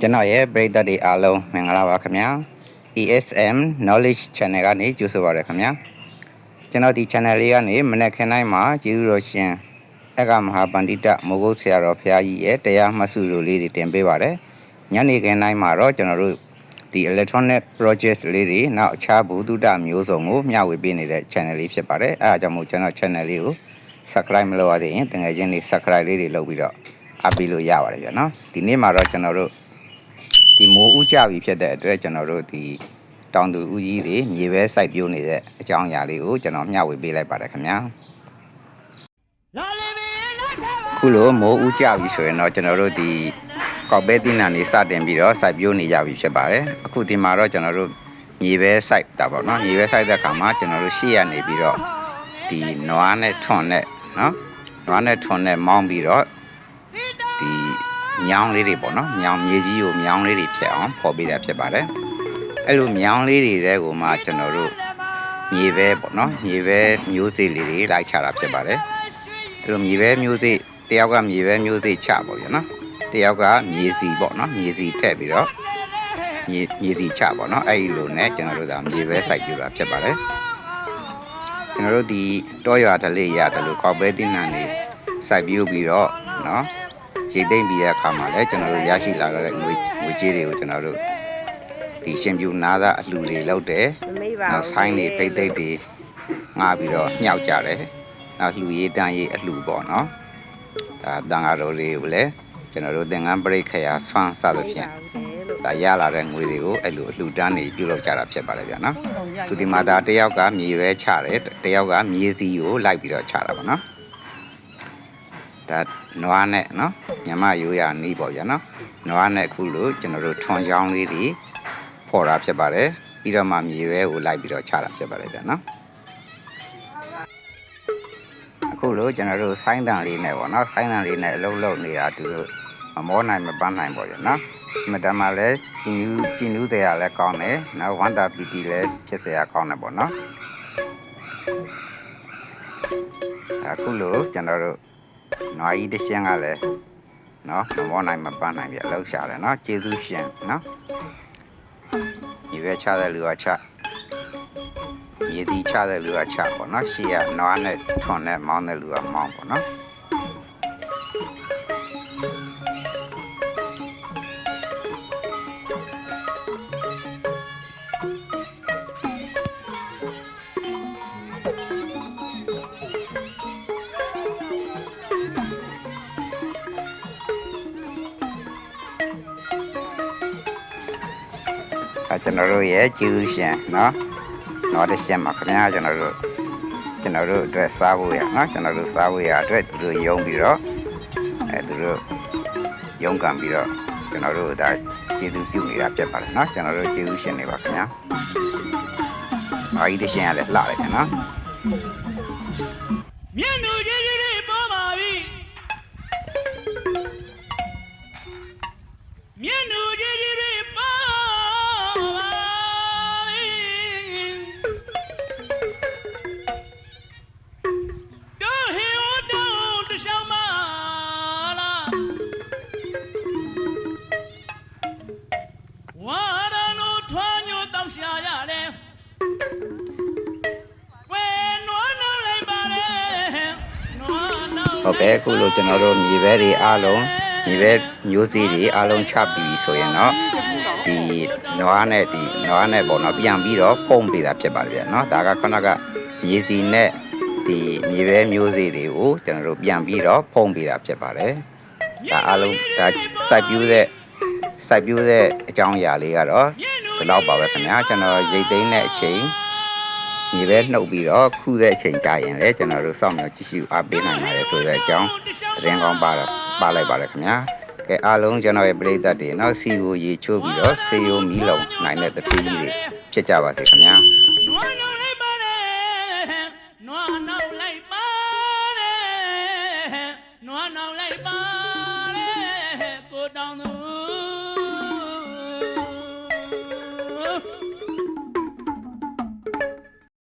ကျွန်တော်ရဲ့ပရိသတ်တွေအားလုံးမင်္ဂလာပါခင်ဗျာ ESM Knowledge Channel ကနေကြိုဆိုပါရခင်ဗျာကျွန်တော်ဒီ channel လေးကနေမနေ့ခင်းတိုင်းမှာကျေးဇူးတော်ရှင်အက္ခမဟာပန္တိတမိုးကုတ်ဆရာတော်ဘုရားကြီးရဲ့တရားမှတ်စုလိုလေးတွေတင်ပေးပါတယ်ညနေခင်းတိုင်းမှာတော့ကျွန်တော်တို့ဒီ electronic project လေးတွေနောက်အခြားဘူတုတမျိုးစုံကိုမျှဝေပေးနေတဲ့ channel လေးဖြစ်ပါတယ်အဲအားကြောင့်မို့ကျွန်တော် channel လေးကို subscribe မလုပ်ရသေးရင်တကယ်ချင်းလေး subscribe လေးတွေလုပ်ပြီးတော့အားပေးလို့ရပါတယ်ဗျာနော်ဒီနေ့မှာတော့ကျွန်တော်တို့ ဒီမိုးဥကြပြီဖြစ်တဲ့အတွက်ကျွန်တော်တို့ဒီတောင်သူဦးကြီးတွေမြေပဲစိုက်ပျိုးနေတဲ့အကြောင်းအရာလေးကိုကျွန်တော်မျှဝေပေးလိုက်ပါတယ်ခင်ဗျာခုလိုမိုးဥကြပြီဆိုရင်တော့ကျွန်တော်တို့ဒီကောက်ပဲတိနံနေစတင်ပြီးတော့စိုက်ပျိုးနေကြပြီဖြစ်ပါတယ်အခုဒီမှာတော့ကျွန်တော်တို့မြေပဲစိုက်တာပေါ့နော်မြေပဲစိုက်တဲ့အခါမှာကျွန်တော်တို့ရှေ့ရနေပြီးတော့ဒီနွားနဲ့ထွန်နဲ့နော်နွားနဲ့ထွန်နဲ့မောင်းပြီးတော့ဒီ မြောင်းလေးတွေပေါ့နော်မြောင်းမြေကြီးကိုမြောင်းလေးတွေဖြစ်အောင်ဖော်ပေးတာဖြစ်ပါတယ်အဲ့လိုမြောင်းလေးတွေတဲကိုမှကျွန်တော်တို့မြေပဲပေါ့နော်မြေပဲမျိုးစေ့လေးတွေလိုက်ချတာဖြစ်ပါတယ်အဲ့လိုမြေပဲမျိုးစေ့တယောက်ကမြေပဲမျိုးစေ့ချပေါ့ဗျာနော်တယောက်ကမြေစီပေါ့နော်မြေစီထည့်ပြီးတော့မြေမြေစီချပေါ့နော်အဲ့ဒီလိုနဲ့ကျွန်တော်တို့ဒါမြေပဲစိုက်ပြတာဖြစ်ပါတယ်ကျွန်တော်တို့ဒီတောရွာတလေးရတယ်လို့ကောက်ပဲတင်းနှံနေစိုက်ပြပြီးတော့နော် ရိတ်သိမ့်ပြီးတဲ့အခါမှာလည်းကျွန်တော်တို့ရရှိလာတဲ့ငွေငွေကြေးတွေကိုကျွန်တော်တို့ဒီရှင်ပြူနာသာအလှူတွေလုပ်တယ်မမေ့ပါနောက်ဆိုင်းတွေပိတ်သိမ့်တွေငှားပြီးတော့ညှောက်ကြတယ်နောက်လှူရေးတန်းရေးအလှူပေါ့နော်ဒါတန်ဃာတော်လေးကိုလည်းကျွန်တော်တို့သင်္ကန်းပရိခယာဆွမ်းစသဖြင့်ဒါရလာတဲ့ငွေတွေကိုအဲ့လိုအလှူတန်းတွေပြုလုပ်ကြတာဖြစ်ပါတယ်ဗျာနော်သူဒီမှာဒါတယောက်ကမြေပဲချတယ်တယောက်ကမြေစီကိုလိုက်ပြီးတော့ချတာပါနော် ဒါနွားနဲ့နော်ညမရိုးရနီးပေါ့ဗျာနော်နွားနဲ့အခုလို့ကျွန်တော်တို့ထွန်ချောင်းလေးတွေဖော်တာဖြစ်ပါတယ်ပြီးတော့မှမြေပဲကိုလိုက်ပြီးတော့ချတာဖြစ်ပါတယ်ဗျာနော်အခုလို့ကျွန်တော်တို့ဆိုင်းတန်လေးနဲ့ပေါ့နော်ဆိုင်းတန်လေးနဲ့အလုံးလုံးနေတာသူတို့မမောနိုင်မပန်းနိုင်ပေါ့ဗျာနော်မတမလည်းဂျင်းနူးဂျင်းနူးတရားလည်းကောင်းတယ်နောက်ဝမ်တာပီတီလည်းဖြစ်เสียကောင်းတယ်ပေါ့နော်အခုလို့ကျွန်တော်တို့ နွားကြီးတစ်ရှင်းကလည်းနော်မမောနိုင်မပန်းနိုင်ပြအလောက်ရှာတယ်နော်ကျေးဇူးရှင်နော်ဒီပဲချတဲ့လူကချမြေဒီချတဲ့လူကချပေါ့နော်ရှေ့ကနွားနဲ့ထွန်နဲ့မောင်းတဲ့လူကမောင်းပေါ့နော် အဲကျွန်တော်တို့ရဲ့ကျေးဇူးရှင်နော်နွားတစ်ရှင်းပါခင်ဗျာကျွန်တော်တို့ကျွန်တော်တို့အတွက်စားဖို့ရနော်ကျွန်တော်တို့စားဖို့ရအတွက်သူတို့ယုံပြီးတော့အဲသူတို့ယုံကံပြီးတော့ကျွန်တော်တို့ဒါကျေးဇူးပြုနေတာဖြစ်ပါတယ်နော်ကျွန်တော်တို့ကျေးဇူးရှင်နေပါခင်ဗျာနွားကြီးတစ်ရှင်းရလဲလှတယ်ခင်နော်မြင့်သူကြီးကြီးတွေပေါ်ပါပြီမြင့်သူကြီး ဟုတ်ကဲ့အခုလို့ကျွန်တော်တို့မြေပဲတွေအားလုံးမြေပဲမျိုးစေ့တွေအားလုံးချပြီးပြီဆိုရင်တော့ဒီနွားနဲ့ဒီနွားနဲ့ပေါ့နော်ပြန်ပြီးတော့ပုံပေးတာဖြစ်ပါတယ်ဗျာနော်ဒါကခဏကမြေစီနဲ့ဒီမြေပဲမျိုးစေ့တွေကိုကျွန်တော်တို့ပြန်ပြီးတော့ပုံပေးတာဖြစ်ပါတယ်ဒါအားလုံးဒါစိုက်ပြူးတဲ့စိုက်ပြူးတဲ့အကြောင်းအရာလေးကတော့ဒီလောက်ပါပဲခင်ဗျာကျွန်တော်ရိတ်သိမ်းတဲ့အချိန် ညီပဲနှုတ်ပြီးတော့ခုတဲ့အချိန်ကြာရင်လည်းကျွန်တော်တို့စောင့်မျှော်ကြည့်ရှုအားပေးနိုင်ပါတယ်ဆိုတဲ့အကြောင်းသတင်းကောင်းပါတော့ပါလိုက်ပါတယ်ခင်ဗျာကဲအားလုံးကျွန်တော်ရဲ့ပရိသတ်တွေနောက်စီကိုရေချိုးပြီးတော့စေယုံမီးလုံးနိုင်တဲ့တထူးကြီးတွေဖြစ်ကြပါစေခင်ဗျာ